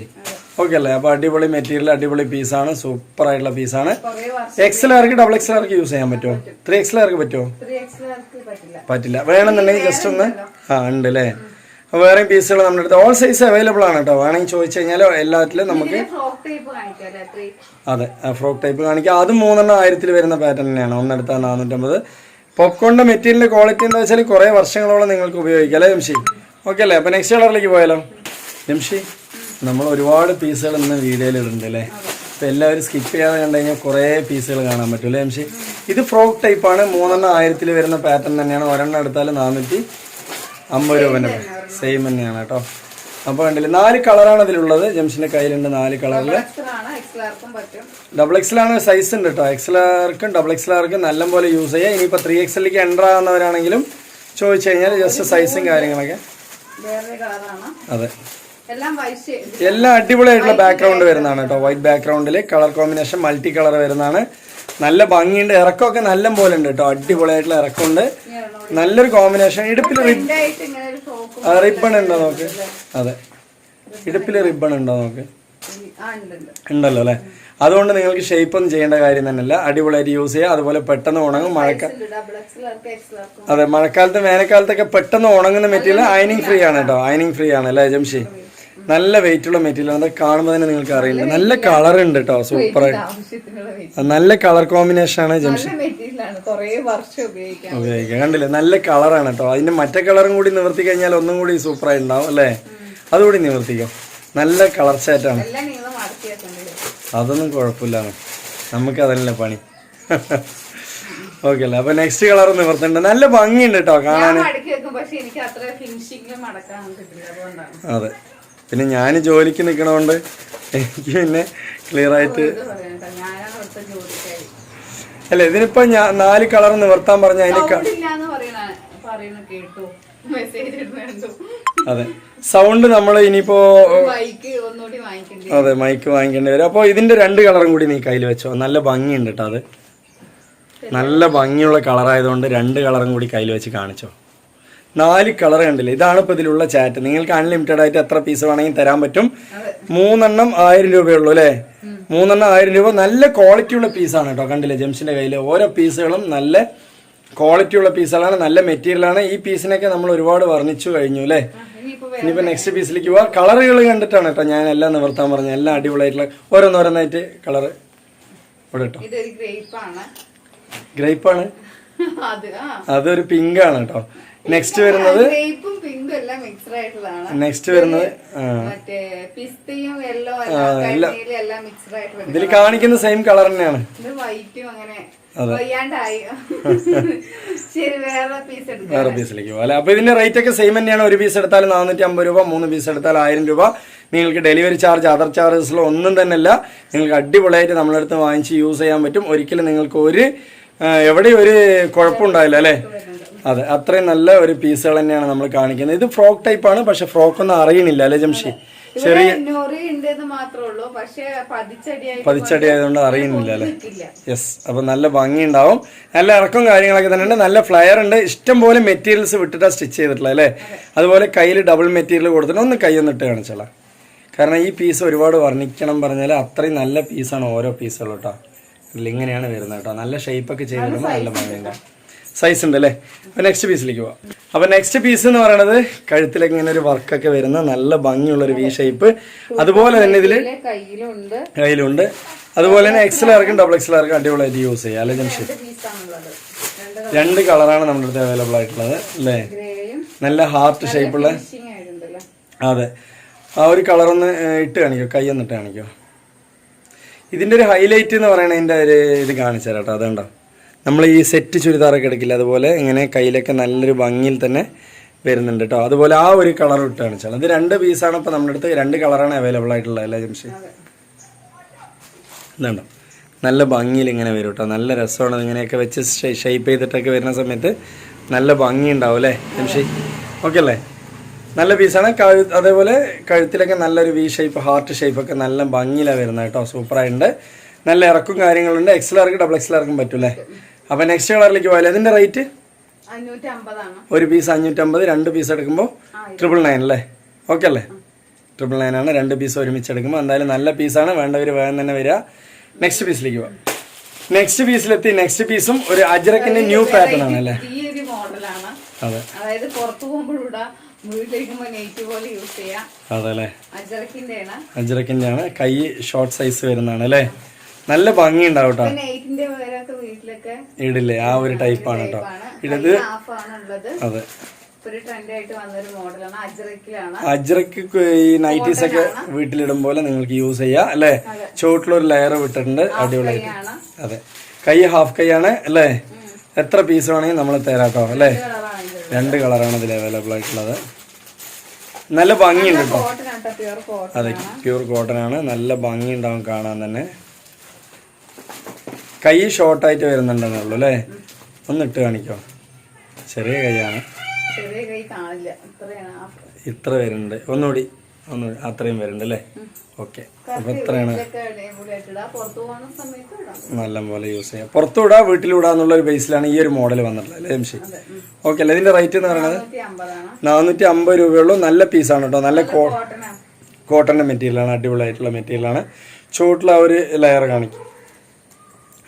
ഓക്കെ അല്ലേ? അപ്പൊ അടിപൊളി മെറ്റീരിയൽ അടിപൊളി പീസാണ് സൂപ്പർ ആയിട്ടുള്ള പീസാണ് എക്സൽ ആർക്ക് ഡബിൾ എക്സൽ ആർക്ക് യൂസ് ചെയ്യാൻ പറ്റുമോ? ത്രീ എക്സൽ ആർക്ക് പറ്റുമോ? പറ്റില്ല. വേണമെന്നുണ്ടെങ്കിൽ ജസ്റ്റ് ഒന്ന് ആ ഉണ്ട് അല്ലേ? അപ്പോൾ വേറെയും പീസുകൾ നമ്മുടെ അടുത്ത്. ഓൾ സൈസ് അവൈലബിൾ ആണ് കേട്ടോ വേണമെങ്കിൽ ചോദിച്ചു കഴിഞ്ഞാൽ എല്ലാത്തിലും നമുക്ക് അതെ ഫ്രോക്ക് ടൈപ്പ് കാണിക്കാം. അതും മൂന്നെണ്ണം ആയിരത്തിൽ വരുന്ന പാറ്റേൺ തന്നെയാണ്. ഒന്നെടുത്താൽ നാനൂറ്റമ്പത്. പോപ്കോണിന്റെ മെറ്റീരിയലിന്റെ ക്വാളിറ്റി എന്താ വെച്ചാൽ കുറേ വർഷങ്ങളോളം നിങ്ങൾക്ക് ഉപയോഗിക്കാം അല്ലേ ജംഷി? ഓക്കെ അല്ലേ? അപ്പോൾ നെക്സ്റ്റ് കളറിലേക്ക് പോയാലോ? ജംഷി? നമ്മൾ ഒരുപാട് പീസുകൾ ഇന്ന് വീഡിയോയിൽ ഇടുന്നുണ്ട് അല്ലേ അപ്പം എല്ലാവരും സ്കിപ്പ് ചെയ്യാതെ കണ്ടു കഴിഞ്ഞാൽ കുറേ പീസുകൾ കാണാൻ പറ്റും അല്ലേ എംഷി ഇത് ഫ്രോക്ക് ടൈപ്പാണ് മൂന്നെണ്ണം ആയിരത്തിൽ വരുന്ന പാറ്റേൺ തന്നെയാണ്. ഒരെണ്ണം എടുത്താൽ നാനൂറ്റി അമ്പത് രൂപന്റെ സെയിം തന്നെയാണ് കേട്ടോ. അപ്പോൾ കണ്ടില്ലേ നാല് കളറാണ് ഇതിലുള്ളത് ജംഷിന്റെ കയ്യിലുണ്ട് നാല് കളറിൽ ഡബിൾ എക്സലാണ് സൈസ് ഉണ്ട് കേട്ടോ. എക്സലാർക്കും ഡബിൾ എക്സലാർക്കും നല്ല പോലെ യൂസ് ചെയ്യാം. ഇനിയിപ്പോൾ ത്രീ എക്സലിലേക്ക് എന്റർ ആകുന്നവരാണെങ്കിലും ചോദിച്ചു കഴിഞ്ഞാൽ ജസ്റ്റ് സൈസും കാര്യങ്ങളൊക്കെ. അതെ. എല്ലാം അടിപൊളിയായിട്ടുള്ള ബാക്ക്ഗ്രൗണ്ട് വരുന്നതാണ് കേട്ടോ. വൈറ്റ് ബാക്ക്ഗ്രൗണ്ടിൽ കളർ കോമ്പിനേഷൻ മൾട്ടി കളർ വരുന്നതാണ്. നല്ല ഭംഗിയുണ്ട്. ഇറക്കമൊക്കെ നല്ല പോലെ ഉണ്ട് കേട്ടോ. അടിപൊളിയായിട്ടുള്ള ഇറക്കമുണ്ട്. നല്ലൊരു കോമ്പിനേഷൻ ഇടുപ്പിൽ റിബൺ ഉണ്ടോ നോക്ക്? അതെ. ഇടുപ്പിൽ റിബൺ ഉണ്ടോ നോക്ക്? ഉണ്ടല്ലോ അല്ലേ? അതുകൊണ്ട് നിങ്ങൾക്ക് ഷേപ്പ് ഒന്നും ചെയ്യേണ്ട കാര്യം തന്നെയല്ല. അടിപൊളിയായിട്ട് യൂസ് ചെയ്യുക അതുപോലെ പെട്ടെന്ന് ഉണങ്ങും. മഴക്ക ഡബിൾ എക്സിലാർക്ക് എക്സിലാർക്കും അതെ മഴക്കാലത്ത് വേനൽക്കാലത്തൊക്കെ പെട്ടെന്ന് ഉണങ്ങുന്ന മെറ്റീരിയൽ അയനിങ് ഫ്രീ ആണ് കേട്ടോ. അയനിങ് ഫ്രീ ആണ് അല്ലേ ജംഷി? നല്ല വെയിറ്റ് ഉള്ള മെറ്റീരിയൽ അത് കാണുമ്പോൾ തന്നെ നിങ്ങൾക്ക് അറിയില്ല. നല്ല കളർ ഉണ്ട് കേട്ടോ സൂപ്പർ ആയിട്ട്. നല്ല കളർ കോമ്പിനേഷൻ ആണ് ജംഷൻ ഉപയോഗിക്കാം. കണ്ടില്ലേ? നല്ല കളറാണ് കേട്ടോ അതിന്റെ മറ്റേ കളറും കൂടി നിവർത്തി കഴിഞ്ഞാൽ ഒന്നും കൂടി സൂപ്പർ ആയി ഉണ്ടാവും അല്ലേ അതുകൂടി നിവർത്തിക്കാം. നല്ല കളർ വരും അതൊന്നും കുഴപ്പമില്ലാണ് നമുക്ക് അതല്ലേ പണി. ഓക്കെ അല്ലേ? അപ്പൊ നെക്സ്റ്റ് കളർ നിവർത്തുണ്ട്. നല്ല ഭംഗിയുണ്ട് കേട്ടോ കാണാൻ അതെ. പിന്നെ ഞാൻ ജോലിക്ക് നിൽക്കണോണ്ട് എനിക്ക് പിന്നെ ക്ലിയർ ആയിട്ട് അല്ല ഇതിനിപ്പോ ഞാൻ നാല് കളർ നിവർത്താൻ പറഞ്ഞ അതിന് അതെ. സൗണ്ട് നമ്മൾ ഇനിയിപ്പോ അതെ മൈക്ക് വാങ്ങിക്കേണ്ടി വരും. അപ്പോൾ ഇതിന്റെ രണ്ട് കളറും കൂടി നീ കയ്യിൽ വെച്ചോ. നല്ല ഭംഗിയുണ്ട് കേട്ടോ അത്. നല്ല ഭംഗിയുള്ള കളറായതുകൊണ്ട് രണ്ട് കളറും കൂടി കയ്യിൽ വെച്ച് കാണിച്ചോ. നാല് കളർ കണ്ടില്ലേ? ഇതാണ് ഇപ്പോൾ ഇതിലുള്ള ചാറ്റ് നിങ്ങൾക്ക് അൺലിമിറ്റഡ് ആയിട്ട് എത്ര പീസ് വേണമെങ്കിൽ തരാൻ പറ്റും. മൂന്നെണ്ണം ആയിരം രൂപയുള്ളൂ അല്ലേ? മൂന്നെണ്ണം ആയിരം രൂപ. നല്ല ക്വാളിറ്റി ഉള്ള പീസാണ് കേട്ടോ കണ്ടില്ലേ? ജംസിന്റെ കയ്യിൽ ഓരോ പീസുകളും നല്ല ക്വാളിറ്റി ഉള്ള പീസുകളാണ് നല്ല മെറ്റീരിയലാണ് ഈ പീസിനൊക്കെ നമ്മൾ ഒരുപാട് വർണിച്ചു കഴിഞ്ഞു അല്ലേ? ഇനിയിപ്പോ ഇനിയിപ്പോൾ നെക്സ്റ്റ് പീസിലേക്ക് പോവാം. കളറുകൾ കണ്ടിട്ടാണ് കേട്ടോ ഞാൻ എല്ലാം നിവർത്താൻ പറഞ്ഞത്. എല്ലാം അടിപൊളിയായിട്ടുള്ള ഓരോന്നോരോന്നായിട്ട് കളറ് ഇവിടെ കേട്ടോ ഗ്രേപ്പാണ് അതൊരു പിങ്ക് ആണ് കേട്ടോ. നെക്സ്റ്റ് വരുന്നത് ഗ്രേപ്പും പിങ്കും എല്ലാം മിക്സ്ഡ് ആയിട്ടുള്ളതാണ്. നെക്സ്റ്റ് വരുന്നത് മറ്റേ പിസ്തയും യെല്ലോ കരിനീലും എല്ലാം മിക്സ്ഡ് ആയിട്ട് വരും. ഇതിൽ കാണിക്കുന്ന സെയിം കളർ തന്നെയാണ്. ഇത് വൈറ്റും അങ്ങനെ വേറെ പീസിലേക്ക് പോകാം അപ്പൊ ഇതിന്റെ റേറ്റ് ഒക്കെ സെയിം തന്നെയാണ്. ഒരു പീസ് എടുത്താൽ നാനൂറ്റി അമ്പത് രൂപ മൂന്ന് പീസ് എടുത്താൽ ആയിരം രൂപ. നിങ്ങൾക്ക് ഡെലിവറി ചാർജ് അതർ ചാർജസിലോ ഒന്നും തന്നെ അല്ല നിങ്ങൾക്ക് അടിപൊളിയായിട്ട് നമ്മളടുത്ത് വാങ്ങിച്ച് യൂസ് ചെയ്യാൻ പറ്റും. ഒരിക്കലും നിങ്ങൾക്ക് ഒരു എവിടെയും ഒരു കുഴപ്പമുണ്ടായില്ല അല്ലേ? അതെ അത്രയും നല്ല ഒരു പീസുകൾ തന്നെയാണ് നമ്മൾ കാണിക്കുന്നത്. ഇത് ഫ്രോക്ക് ടൈപ്പ് ആണ് പക്ഷെ ഫ്രോക്ക് ഒന്നും അറിയണില്ല അല്ലേ ജംഷി? ചെറിയ പതിച്ചടിയായതുകൊണ്ട് പതിച്ചടി ആയതുകൊണ്ട് അറിയുന്നില്ല അല്ലേ? യെസ് അപ്പൊ നല്ല ഭംഗി ഉണ്ടാവും നല്ല ഇറക്കം കാര്യങ്ങളൊക്കെ തന്നെ ഉണ്ട് നല്ല ഫ്ലയർ ഉണ്ട്. ഇഷ്ടം പോലെ മെറ്റീരിയൽസ് വിട്ടിട്ടാണ് സ്റ്റിച്ച് ചെയ്തിട്ടുള്ളത് അല്ലേ? അതുപോലെ കയ്യിൽ ഡബിൾ മെറ്റീരിയൽ കൊടുത്തിട്ട് ഒന്ന് കൈ ഒന്നിട്ട് കാണിച്ചാ കാരണം ഈ പീസ് ഒരുപാട് വർണിക്കണം പറഞ്ഞാൽ അത്രയും നല്ല പീസാണ് ഓരോ പീസുകളും കേട്ടോ ഇങ്ങനെയാണ് വരുന്നത് കേട്ടോ നല്ല ഷേപ്പൊക്കെ ചെയ്തിടുമ്പോൾ നല്ല ഭംഗിയുണ്ടാവും സൈസ് ഉണ്ട് അല്ലേ അപ്പോൾ നെക്സ്റ്റ് പീസിലേക്ക് പോവാം. അപ്പോൾ നെക്സ്റ്റ് പീസ് എന്ന് പറയുന്നത് കഴുത്തിലേക്ക് ഇങ്ങനെ ഒരു വർക്കൊക്കെ വരുന്ന നല്ല ഭംഗിയുള്ള ഒരു വി ഷേപ്പ് അതുപോലെ തന്നെ ഇതിൽ ഇതിലെ കയ്യിലുണ്ട്. അതുപോലെ തന്നെ എക്സൽ ആർക്കും ഡബിൾ എക്സൽ ആർക്കും അടിപൊളിയായിട്ട് യൂസ് ചെയ്യാം. അല്ലെ ജംഷി രണ്ട് കളറാണ് നമ്മുടെ അടുത്ത് അവൈലബിൾ ആയിട്ടുള്ളത്. അല്ലേ? നല്ല ഹാർട്ട് ഷേപ്പുള്ള അതെ. ആ ഒരു കളറൊന്ന് ഇട്ട് കാണിക്കോ. കൈ ഒന്ന് കാണിക്കോ. ഇതിന്റെ ഒരു ഹൈലൈറ്റ് എന്ന് പറയുന്നത് ഇതിന്റെ ഒരു ഇത് കാണിച്ചു തരാം കേട്ടോ അതുകൊണ്ടോ നമ്മൾ ഈ സെറ്റ് ചുരിദാറൊക്കെ എടുക്കില്ല അതുപോലെ ഇങ്ങനെ കയ്യിലൊക്കെ നല്ലൊരു ഭംഗിയിൽ തന്നെ വരുന്നുണ്ട് കേട്ടോ അതുപോലെ ആ ഒരു കളർ ഇട്ടാണ് ചില ഇത് രണ്ട് പീസാണ് ഇപ്പോൾ നമ്മുടെ അടുത്ത് രണ്ട് കളറാണ് അവൈലബിൾ ആയിട്ടുള്ളത് അല്ലേ ജംഷി? ഇതുണ്ടോ. നല്ല ഭംഗിയിൽ ഇങ്ങനെ വരും കേട്ടോ നല്ല രസമാണ് ഇങ്ങനെയൊക്കെ വെച്ച് ഷേപ്പ് ചെയ്തിട്ടൊക്കെ വരുന്ന സമയത്ത് നല്ല ഭംഗി ഉണ്ടാവും അല്ലേ ജംഷി? ഓക്കെ അല്ലേ? നല്ല പീസാണ് കഴു അതേപോലെ കഴുത്തിലൊക്കെ നല്ലൊരു വി ഷേപ്പ് ഹാർട്ട് ഷേപ്പൊക്കെ നല്ല ഭംഗിയിലാണ് വരുന്നത് കേട്ടോ സൂപ്പറായിട്ടുണ്ട് നല്ല ഇറക്കും കാര്യങ്ങളുണ്ട്. എക്സലാർക്ക് ഡബിൾ എക്സലാർക്കും പറ്റൂലേ അപ്പോൾ നെക്സ്റ്റ് കളറിലേക്ക് പോയാലേ? അതിന്റെ റേറ്റ് ഒരു പീസ് അഞ്ഞൂറ്റമ്പത് രണ്ട് പീസ് എടുക്കുമ്പോൾ ട്രിപ്പിൾ നയൻ അല്ലേ? ഓക്കെ അല്ലേ? ട്രിപ്പിൾ നയൻ ആണ് രണ്ട് പീസ് ഒരുമിച്ച് എടുക്കുമ്പോൾ എന്തായാലും നല്ല പീസാണ് വേണ്ടവർ വേഗം തന്നെ വരിക. നെക്സ്റ്റ് പീസിലേക്ക് പോവാം. നെക്സ്റ്റ് പീസിലെത്തി നെക്സ്റ്റ് പീസും ഒരു അജ്രക്കിന്റെ ന്യൂ പാറ്റേൺ ആണ്. അല്ലേ അതെ. അതായത് പുറത്തു അതെ അല്ലേ? അജ്രക്കിന്റെ ആണ് കൈ ഷോർട്ട് സൈസ് വരുന്നതാണ് അല്ലേ? നല്ല ഭംഗി ഉണ്ടാവും കേട്ടോ ഇടില്ലേ? ആ ഒരു ടൈപ്പാണ് കേട്ടോ ഇടത് അതെ. അജ്രക്ക് ഈ നൈറ്റീസ് ഒക്കെ വീട്ടിലിടും പോലെ നിങ്ങൾക്ക് യൂസ് ചെയ്യാം അല്ലേ? ചോട്ടിലൊരു ലെയർ വിട്ടിട്ടുണ്ട് അടിപൊളിയായിട്ട്. അതെ. കൈ ഹാഫ് കൈ ആണ് അല്ലേ? എത്ര പീസ് വേണമെങ്കിൽ നമ്മൾ തരാട്ടോ അല്ലേ? രണ്ട് കളറാണ് ഇതിൽ അവൈലബിൾ ആയിട്ടുള്ളത്. നല്ല ഭംഗിയുണ്ട് കേട്ടോ അതെ പ്യൂർ കോട്ടൺ ആണ്. നല്ല ഭംഗി ഉണ്ടാവും കാണാൻ തന്നെ. കൈ ഷോർട്ടായിട്ട് വരുന്നുണ്ടെന്നേ ഉള്ളൂ അല്ലേ? ഒന്ന് ഇട്ട് കാണിക്കോ. ചെറിയ കൈയാണ്. ഇത്ര വരുന്നുണ്ട്. ഒന്നുകൂടി ഒന്നുകൂടി അത്രയും വരുന്നുണ്ട് അല്ലേ? ഓക്കെ. അപ്പൊ ഇത്രയാണ്. നല്ലപോലെ യൂസ് ചെയ്യാം. പുറത്തുവിടാ വീട്ടിലിടാ എന്നുള്ള ഒരു ബേസിലാണ് ഈ ഒരു മോഡൽ വന്നിട്ടുള്ളത് അല്ലേ എം ഓക്കെ അല്ലേ? ഇതിന്റെ റേറ്റ് എന്ന് പറയുന്നത്? നാനൂറ്റി അമ്പത് രൂപയുള്ളൂ. നല്ല പീസാണ് കേട്ടോ. നല്ല കോട്ടന്റെ മെറ്റീരിയലാണ് അടിപൊളിയായിട്ടുള്ള മെറ്റീരിയലാണ് ചുവട്ടിൽ ആ ഒരു ലെയർ കാണിക്കും.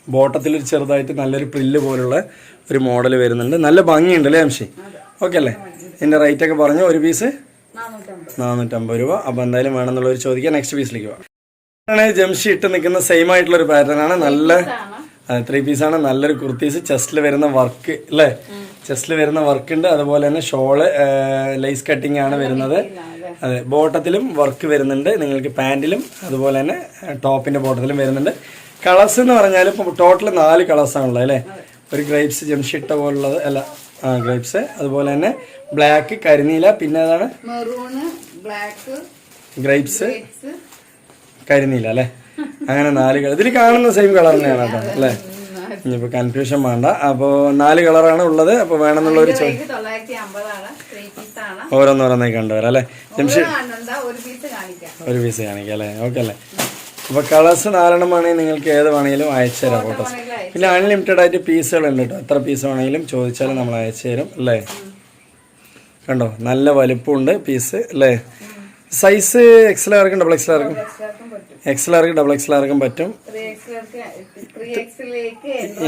ബോട്ടത്തിൽ ഒരു ചെറുതായിട്ട് നല്ലൊരു പ്രില്ല് പോലുള്ള ഒരു മോഡൽ വരുന്നുണ്ട്. നല്ല ഭംഗിയുണ്ട് അല്ലേ അംശി? ഓക്കെ അല്ലേ? ഇതിന്റെ റേറ്റ് ഒക്കെ പറഞ്ഞു ഒരു പീസ് നാനൂറ്റമ്പത്. രൂപ. അപ്പോൾ എന്തായാലും വേണമെന്നുള്ളവർ ചോദിക്കുക നെക്സ്റ്റ് പീസിലേക്ക് പോവാം ജംഷി ഇട്ട് നിൽക്കുന്ന സെയിം ആയിട്ടുള്ള ഒരു പാറ്റേൺ ആണ്. നല്ല ത്രീ പീസാണ് നല്ലൊരു കുർത്തീസ്. ചെസ്റ്റിൽ വരുന്ന വർക്ക് അല്ലേ? ചെസ്റ്റിൽ വരുന്ന വർക്ക് ഉണ്ട്. അതുപോലെ തന്നെ ഷോൾ ലൈസ് കട്ടിങ് ആണ് വരുന്നത്. അതെ. ബോട്ടത്തിലും വർക്ക് വരുന്നുണ്ട്. നിങ്ങൾക്ക് പാന്റിലും അതുപോലെ തന്നെ ടോപ്പിന്റെ ബോട്ടത്തിലും വരുന്നുണ്ട്. കളേഴ്സ് എന്ന് പറഞ്ഞാൽ ഇപ്പം ടോട്ടൽ നാല് കളേഴ്സാണുള്ളത് അല്ലേ? ഒരു ഗ്രേപ്സ് ജംഷിട്ട പോലുള്ളത് അല്ല ഗ്രേപ്സ് അതുപോലെ തന്നെ ബ്ലാക്ക് കരിനീല പിന്നെ ഏതാണ്? ഗ്രേപ്സ് കരിനീല അല്ലേ? അങ്ങനെ നാല് കളർ ഇതിൽ കാണുന്ന സെയിം കളർ തന്നെയാണ് കേട്ടോ അല്ലേ? ഇനിയിപ്പോൾ കൺഫ്യൂഷൻ വേണ്ട. അപ്പോൾ നാല് കളറാണ് ഉള്ളത്. അപ്പോൾ വേണമെന്നുള്ള ഒരു ചോദ്യം ഓരോന്നോരോന്നായി കണ്ടുവരാം അല്ലേ? ഒരു പീസ് കാണിക്കാം. അല്ലേ? ഓക്കെ അല്ലേ? അപ്പോൾ കളേഴ്സ് നാലെണ്ണം വേണമെങ്കിൽ നിങ്ങൾക്ക് ഏത് വേണമെങ്കിലും അയച്ചു തരാം ഫോട്ടോസ്. പിന്നെ അൺലിമിറ്റഡ് ആയിട്ട് പീസുകൾ ഉണ്ട് കേട്ടോ എത്ര പീസ് വേണമെങ്കിലും ചോദിച്ചാൽ നമ്മൾ അയച്ചു തരും അല്ലേ? കണ്ടോ? നല്ല വലുപ്പമുണ്ട് പീസ് അല്ലേ? സൈസ് എക്സൽ ആർക്കും ഡബിൾ എക്സൽ ആർക്കും? എക്സൽ ആർക്ക് ഡബിൾ എക്സൽ ആർക്കും പറ്റും.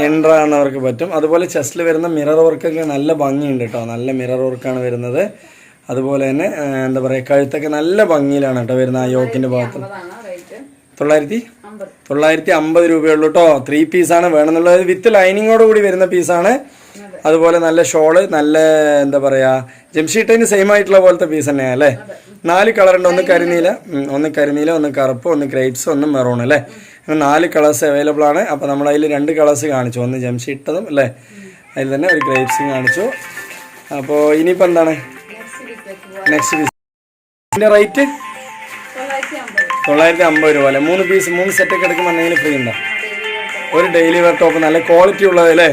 എൻട്രാണവർക്ക് പറ്റും. അതുപോലെ ചെസ്റ്റിൽ വരുന്ന മിറർ വർക്കൊക്കെ നല്ല ഭംഗിയുണ്ട് കേട്ടോ നല്ല മിറർ വർക്കാണ് വരുന്നത്. അതുപോലെ തന്നെ എന്താ പറയുക കഴുത്തൊക്കെ നല്ല ഭംഗിയിലാണ് കേട്ടോ വരുന്നത് ആ യോക്കിന്റെ ഭാഗത്ത്. തൊള്ളായിരത്തി തൊള്ളായിരത്തി അമ്പത് രൂപയുള്ളൂ കേട്ടോ ത്രീ പീസാണ് വേണമെന്നുള്ളത്. വിത്ത് ലൈനിങ്ങോട് കൂടി വരുന്ന പീസാണ് അതുപോലെ നല്ല ഷോൾ നല്ല എന്താ പറയാ ജംഷീട്ടിന് സെയിം ആയിട്ടുള്ള പോലത്തെ പീസ് തന്നെയാണ് അല്ലേ? നാല് കളറുണ്ട് ഒന്ന് കരിനീല ഒന്ന് കരിനീല ഒന്ന് കറുപ്പ് ഒന്ന് ഗ്രേപ്സ് ഒന്ന് മെറൂൺ അല്ലേ? അങ്ങനെ നാല് കളേഴ്സ് അവൈലബിൾ ആണ്. അപ്പോൾ നമ്മൾ അതിൽ രണ്ട് കളേഴ്സ് കാണിച്ചു. ഒന്ന് ജംഷീട്ടതും അല്ലേ? അതിൽ തന്നെ ഒരു ഗ്രേപ്സും കാണിച്ചു. അപ്പോൾ ഇനിയിപ്പോൾ എന്താണ്? നെക്സ്റ്റ് പീസ് ഇതിന്റെ റേറ്റ് തൊള്ളായിരത്തി അമ്പത് രൂപ അല്ലേ? മൂന്ന് പീസ് മൂന്ന് സെറ്റൊക്കെ എടുക്കുമ്പോൾ എന്തെങ്കിലും ഫ്രീ ഉണ്ടോ? ഒരു ഡെയിലി വെയർ ടോപ്പ് നല്ല ക്വാളിറ്റി ഉള്ളത് അല്ലേ?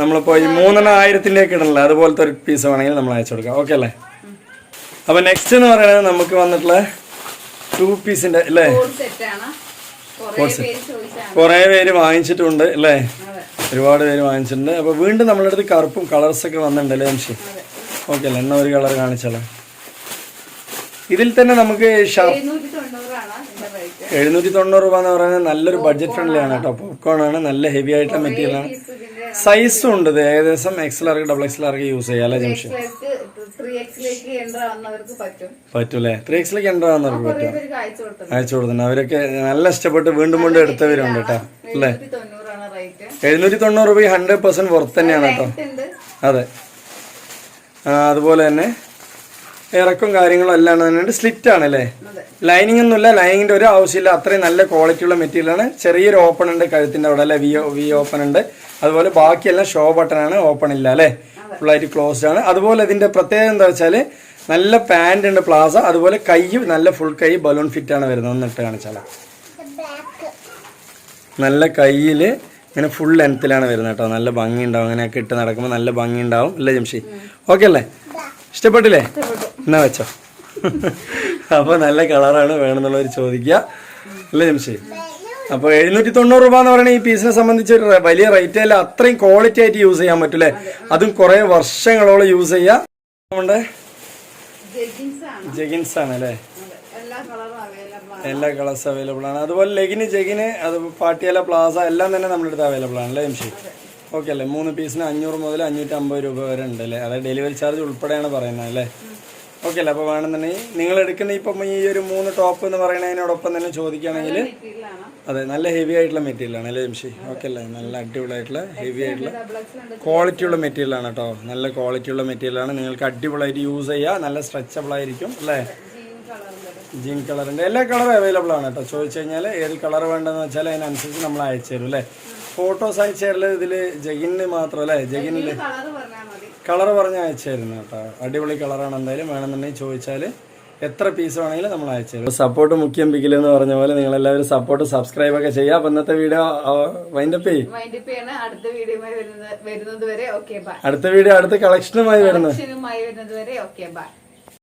നമ്മളിപ്പോൾ ഈ മൂന്നെണ്ണം ആയിരത്തിന്റെയൊക്കെ ഇടണല്ലോ. അതുപോലത്തെ ഒരു പീസ് വേണമെങ്കിൽ നമ്മൾ അയച്ചു കൊടുക്കാം. ഓക്കെ അല്ലേ? അപ്പോൾ നെക്സ്റ്റ് എന്ന് പറയുന്നത് നമുക്ക് വന്നിട്ടുള്ള ടു പീസിന്റെ അല്ലേ? കുറേ പേര് വാങ്ങിച്ചിട്ടുണ്ട് അല്ലേ? ഒരുപാട് പേര് വാങ്ങിച്ചിട്ടുണ്ട്. അപ്പോൾ വീണ്ടും നമ്മളുടെ അടുത്ത് കറുപ്പും കളേഴ്സൊക്കെ വന്നിട്ടുണ്ട് അല്ലേ ജംഷി അതെ. ഓക്കെ അല്ലേ? എന്നാൽ ഒരു കളർ കാണിച്ചാലോ? ഇതിൽ തന്നെ നമുക്ക് എഴുന്നൂറ്റി തൊണ്ണൂറ് രൂപ എന്ന് പറയുന്നത് നല്ലൊരു ബഡ്ജറ്റ് ഫ്രണ്ട്ലി ആണ് കേട്ടോ. പോപ്കോൺ ആണ് നല്ല ഹെവി ആയിട്ടുള്ള മെറ്റീരിയൽ ആണ്. സൈസും ഉണ്ട് ഏകദേശം എക്സൽ ആർക്ക് ഡബിൾ എക്സൽ ആർക്ക് യൂസ് ചെയ്യാം അല്ലേ ജംഷൻ പറ്റൂലേ? ത്രീ എക്സിലേക്ക് എന്റർ ആവുന്നവർക്ക് പറ്റും. അയച്ചു കൊടുക്കുന്നു അവരൊക്കെ നല്ല ഇഷ്ടപ്പെട്ട് വീണ്ടും വീണ്ടും എടുത്തവരുണ്ട് കേട്ടോ. അല്ലേ? എഴുന്നൂറ്റി തൊണ്ണൂറ് രൂപ ഹൺഡ്രഡ് പെർസെന്റ് പുറത്ത് തന്നെയാണ് കേട്ടോ. അതെ. അതുപോലെ തന്നെ ഇറക്കും കാര്യങ്ങളും എല്ലാം തന്നെയുണ്ട് സ്ലിറ്റ് ആണ് അല്ലേ ലൈനിങ് ഒന്നുമില്ല ലൈനിങ്ങിന്റെ ഒരു ആവശ്യമില്ല. അത്രയും നല്ല ക്വാളിറ്റി ഉള്ള മെറ്റീരിയൽ ആണ്. ചെറിയൊരു ഓപ്പൺ ഉണ്ട് കഴുത്തിന്റെ അവിടെ അല്ലെ? വി വി ഓപ്പൺ ഉണ്ട്. അതുപോലെ ബാക്കിയെല്ലാം ഷോ ബട്ടൺ ആണ്. ഓപ്പൺ ഇല്ല അല്ലേ? ഫുള്ളായിട്ട് ക്ലോസ്ഡ് ആണ്. അതുപോലെ ഇതിന്റെ പ്രത്യേകത എന്താ വെച്ചാൽ നല്ല പാന്റ് ഉണ്ട് പ്ലാസ അതുപോലെ കൈ നല്ല ഫുൾ കൈ ബലൂൺ ഫിറ്റ് ആണ് വരുന്നത്. ഒന്നിട്ട് കാണിച്ചാൽ നല്ല കയ്യിൽ ഇങ്ങനെ ഫുൾ ലെങ്ത്തിലാണ് വരുന്നത് കേട്ടോ. നല്ല ഭംഗി ഉണ്ടാവും അങ്ങനെയൊക്കെ ഇട്ട് നടക്കുമ്പോൾ നല്ല ഭംഗി ഉണ്ടാവും അല്ലേ ജംഷി? ഓക്കെ അല്ലേ? ഇഷ്ടപ്പെട്ടില്ലേ? എന്നാ വെച്ചോ. അപ്പോൾ നല്ല കളറാണ് വേണമെന്നുള്ളവർ ചോദിക്കുക. അല്ലേ ജംഷേ? അപ്പോൾ എഴുന്നൂറ്റി തൊണ്ണൂറ് രൂപ എന്ന് പറയുന്നത് ഈ പീസിനെ സംബന്ധിച്ച് ഒരു വലിയ റേറ്റ് അല്ല അത്രയും ക്വാളിറ്റി ആയിട്ട് യൂസ് ചെയ്യാൻ പറ്റൂലേ അതും കുറേ വർഷങ്ങളോളം യൂസ് ചെയ്യാം. നമ്മുടെ ജഗിൻസ് ആണ് അല്ലേ? എല്ലാ കളേഴ്സും അവൈലബിൾ ആണ്. അതുപോലെ ലെഗിന് ജെഗിന് അത് പാട്ടിയല പ്ലാസ എല്ലാം തന്നെ നമ്മുടെ അടുത്ത് അവൈലബിൾ ആണ്. അല്ലേ എംഷി ഓക്കെ അല്ലേ? മൂന്ന് പീസിന് അഞ്ഞൂറ് മുതൽ അഞ്ഞൂറ്റമ്പത് രൂപ വരെ ഉണ്ട് അല്ലേ? അതായത് ഡെലിവറി ചാർജ് ഉൾപ്പെടെയാണ് പറയുന്നത് അല്ലേ? ഓക്കെ അല്ലേ? അപ്പോൾ വേണമെന്നുണ്ടെങ്കിൽ നിങ്ങൾ എടുക്കുന്ന ഇപ്പം ഈ ഒരു മൂന്ന് ടോപ്പ് എന്ന് പറയുന്നതിനോടൊപ്പം തന്നെ ചോദിക്കുകയാണെങ്കിൽ അതെ നല്ല ഹെവി ആയിട്ടുള്ള മെറ്റീരിയൽ ആണ് അല്ലേ ജംഷി? ഓക്കെ അല്ലേ? നല്ല അടിപൊളിയായിട്ടുള്ള ഹെവി ആയിട്ടുള്ള ക്വാളിറ്റി ഉള്ള മെറ്റീരിയൽ ആണ് കേട്ടോ. നല്ല ക്വാളിറ്റി ഉള്ള മെറ്റീരിയൽ ആണ്. നിങ്ങൾക്ക് അടിപൊളിയായിട്ട് യൂസ് ചെയ്യുക നല്ല സ്ട്രെച്ചബിൾ ആയിരിക്കും അല്ലേ? ജീൻ കളറിന്റെ എല്ലാ കളറും അവൈലബിൾ ആണ് കേട്ടോ. ചോദിച്ചു കഴിഞ്ഞാൽ ഏത് കളർ വേണ്ടതെന്ന് വെച്ചാൽ അതിനനുസരിച്ച് നമ്മൾ അയച്ചു തരും അല്ലേ? ഫോട്ടോസ് അയച്ചു ഇതിൽ ഇതിൽ ജഗിന് മാത്രം അല്ലേ ജഗിനിൽ കളർ പറഞ്ഞ് അയച്ചു തരുന്നു കേട്ടോ. അടിപൊളി കളറാണ് എന്തായാലും വേണമെന്നുണ്ടെങ്കിൽ ചോദിച്ചാൽ എത്ര പീസ് വേണമെങ്കിലും നമ്മൾ അയച്ചു സപ്പോർട്ട് മുഖ്യം പിക്കിൽ എന്ന് പറഞ്ഞ പോലെ നിങ്ങൾ എല്ലാവരും സപ്പോർട്ട് സബ്സ്ക്രൈബ് ഒക്കെ ചെയ്യുക അപ്പൊ ഇന്നത്തെ വീഡിയോ വൈൻഡപ്പ് ചെയ്യും. അടുത്ത വീഡിയോ അടുത്ത കളക്ഷനുമായി വരുന്നത്.